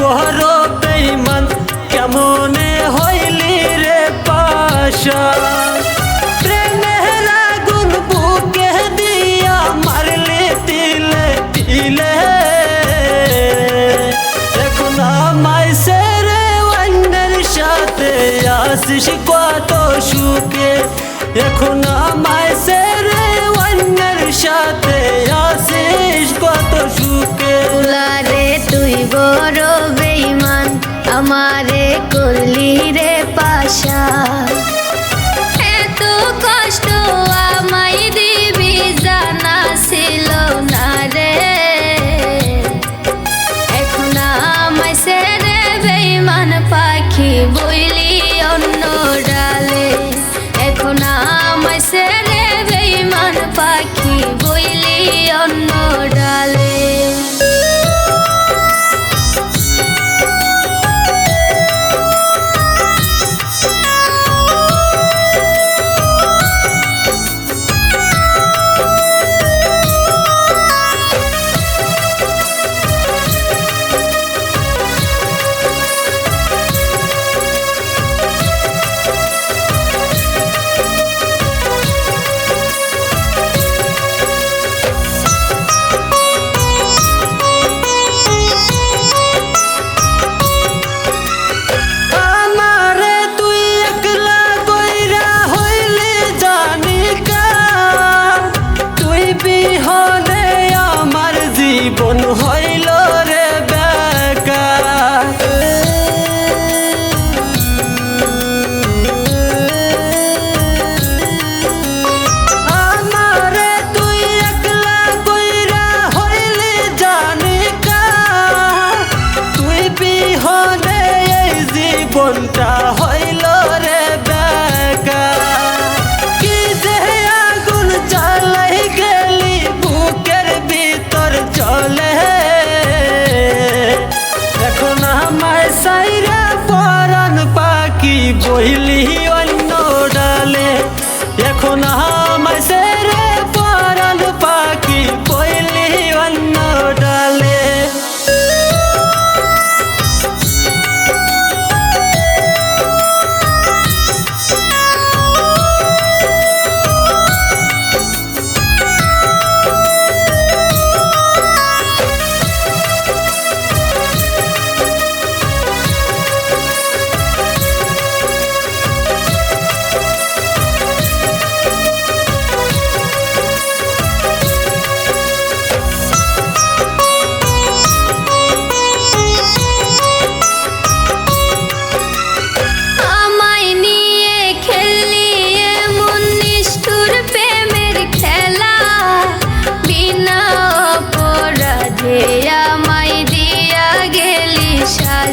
বড় বেইমান কেমনে হইলি রে পাশা? প্রেমের আগুন বুকে দিয়া মারলি তিলে তিলে। এখন আমায় সেরে অন্যের সাথে আসিস কত সুখে। এখন আমায় সেরে পাখি বইলি অন্য জীবন হইল রে বেকার। আমারে তুই একলা কইরা হইলি জানি তুই বিহনে হইল রে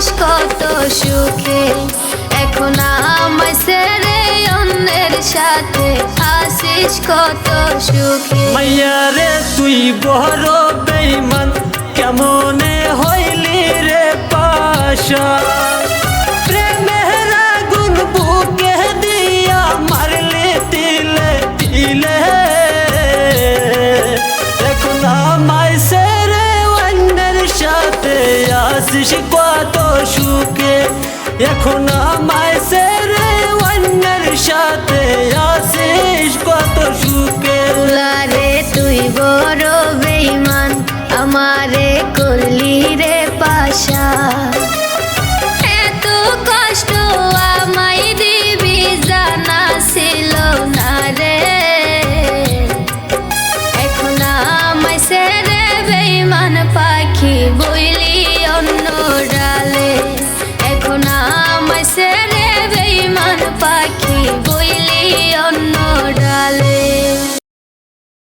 মানুষ কত সুখে? এখন আমায় সেরে অন্যের সাথে আসিস কত সুখে? মাইয়া রে, তুই বড় বেইমান কেমনে হইলি রে পাশা? decision এখন আমায়